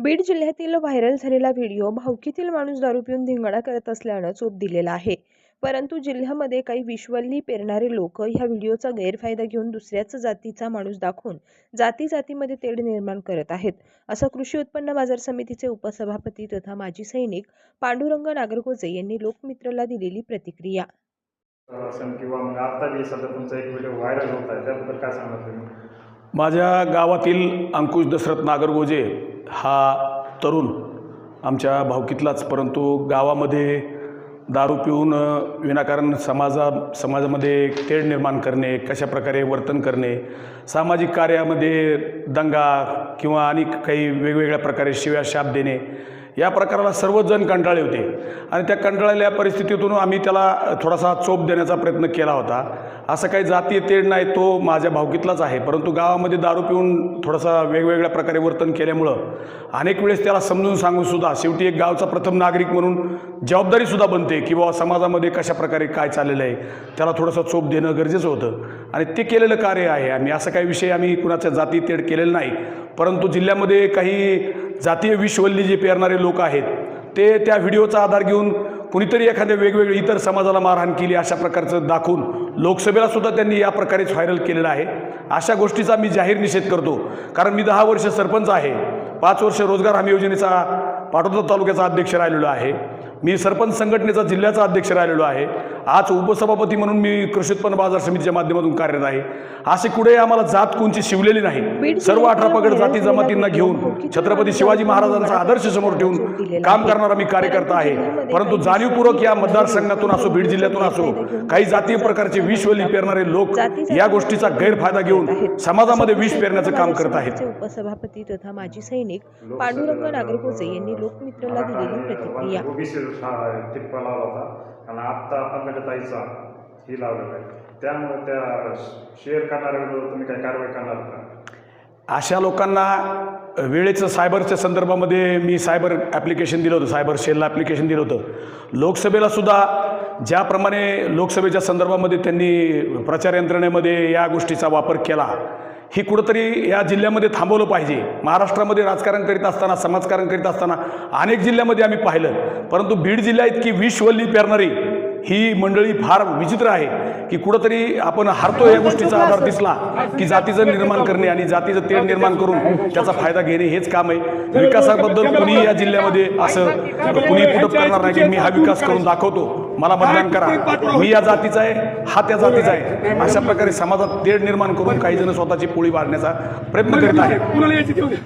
बीड जिल्ह्यातील व्हायरल झालेला व्हिडिओ भावकीतील माणूस दारू पिऊन धिंगाणा करत असल्यानं चोप दिलेला आहे. परंतु जिल्ह्यामध्ये काही विश्वल्ली पेरणारे लोक ह्या व्हिडिओचा गैरफायदा घेऊन दुसऱ्याच जातीचा माणूस दाखवून जाती जातीमध्ये तेढ निर्माण करत आहेत. असं कृषी उत्पन्न बाजार समितीचे उपसभापती तथा माजी सैनिक पांडुरंग नागरगोजे यांनी लोकमित्रला दिलेली प्रतिक्रिया. किंवा सध्या तुमचा एक व्हिडिओ व्हायरल होत आहे त्याबद्दल काय सांगत तुम्ही? माझ्या गावातील अंकुश दशरथ नागरगोजे हा तरुण आमच्या भावकीतलाच परंतु गावामध्ये दारू पिऊन विनाकारण समाजा समाजामध्ये तेढ निर्माण करणे कशा प्रकारे वर्तन करणे सामाजिक कार्यामध्ये दंगा किंवा अनेक काही वेगवेगळ्या प्रकारे शिव्या शाप देणे या प्रकाराला सर्वजण कंटाळले होते. आणि त्या कंटाळलेल्या परिस्थितीतून आम्ही त्याला थोडासा चोप देण्याचा प्रयत्न केला होता. असं काही जातीय तेढ नाही तो माझ्या भावकीतलाच आहे. परंतु गावामध्ये दारू पिऊन थोडासा वेगवेगळ्या प्रकारे वर्तन केल्यामुळं अनेक वेळेस त्याला समजून सांगूनसुद्धा शेवटी एक गावचा प्रथम नागरिक म्हणून जबाबदारीसुद्धा बनते की बाबा समाजामध्ये कशा प्रकारे काय चाललेलं आहे त्याला थोडंसं चोप देणं गरजेचं होतं. आणि ते केलेलं कार्य आहे. आम्ही असं काही विषय आम्ही कुणाच्या जाती तेढ केलेलं नाही. परंतु जिल्ह्यामध्ये काही जातीय विश्ववल्ली जे पेरणारे लोक आहेत ते त्या व्हिडिओचा आधार घेऊन कुणीतरी एखाद्या वेगवेगळे इतर समाजाला मारहाण केली अशा प्रकारचं दाखवून लोकसभेला सुद्धा त्यांनी या प्रकारेच व्हायरल केलेलं आहे. अशा गोष्टीचा मी जाहीर निषेध करतो. कारण मी दहा वर्ष सरपंच आहे. पाच वर्ष रोजगार हमी योजनेचा पाटोदा तालुक्याचा अध्यक्ष राहिलेलो आहे. मी सरपंच संघटनेचा जिल्ह्याचा अध्यक्ष राहिलेलो आहे. आज उपसभापती म्हणून मी कृषी उत्पन्न बाजार समितीच्या माध्यमातून कार्यरत आहे. असे कुठे आम्हाला जात कोणची शिवलेली नाही. सर्व अठरा पगड जाती जमातींना घेऊन छत्रपती शिवाजी महाराजांचा आदर्श समोर ठेवून काम करणारा मी कार्यकर्ता आहे. परंतु जाणीवपूर्वक या मतदारसंघातून असो बीड जिल्ह्यातून असो काही जातीय प्रकारचे विषवली पेरणारे लोक या गोष्टीचा गैरफायदा घेऊन समाजामध्ये विष पेरण्याचं काम करत आहेत. उपसभापती तथा माजी सैनिक पांडुरंग नागरगोजे यांनी लोकमित्रला दिलेली प्रतिक्रिया. ओबीसी ही लावलेला आहे. त्यामुळे त्या शेअर करणाऱ्यांवर तुम्ही काही कारवाई करणार का? अशा लोकांना वेळेचं सायबरच्या संदर्भामध्ये मी सायबर ॲप्लिकेशन दिलं होतं सायबर सेलला ॲप्लिकेशन दिलं होतं. लोकसभेला सुद्धा ज्याप्रमाणे लोकसभेच्या संदर्भामध्ये त्यांनी प्रचार यंत्रणेमध्ये या गोष्टीचा वापर केला ही कुठंतरी या जिल्ह्यामध्ये थांबवलं पाहिजे. महाराष्ट्रामध्ये राजकारण करीत असताना समाजकारण करीत असताना अनेक जिल्ह्यामध्ये आम्ही पाहिलं. परंतु बीड जिल्ह्या इतकी विषवल्ली पेरणारी ही मंडळी फार विचित्र आहे की कुठंतरी आपण हरतो या गोष्टीचा आधार दिसला की जातीचं निर्माण करणे आणि जातीचं तेढ निर्माण करून त्याचा फायदा घेणे हेच काम आहे. विकासाबद्दल कुणी या जिल्ह्यामध्ये असं कुणी पुटप करणार नाही की मी हा विकास करून दाखवतो. मला मतदान करा. मी या जातीचा आहे हा त्या जातीचा आहे. अशा प्रकारे समाजात तेढ निर्माण करून काही जण स्वतःची पोळी वाढण्याचा प्रयत्न करीत आहेत. तेवढे?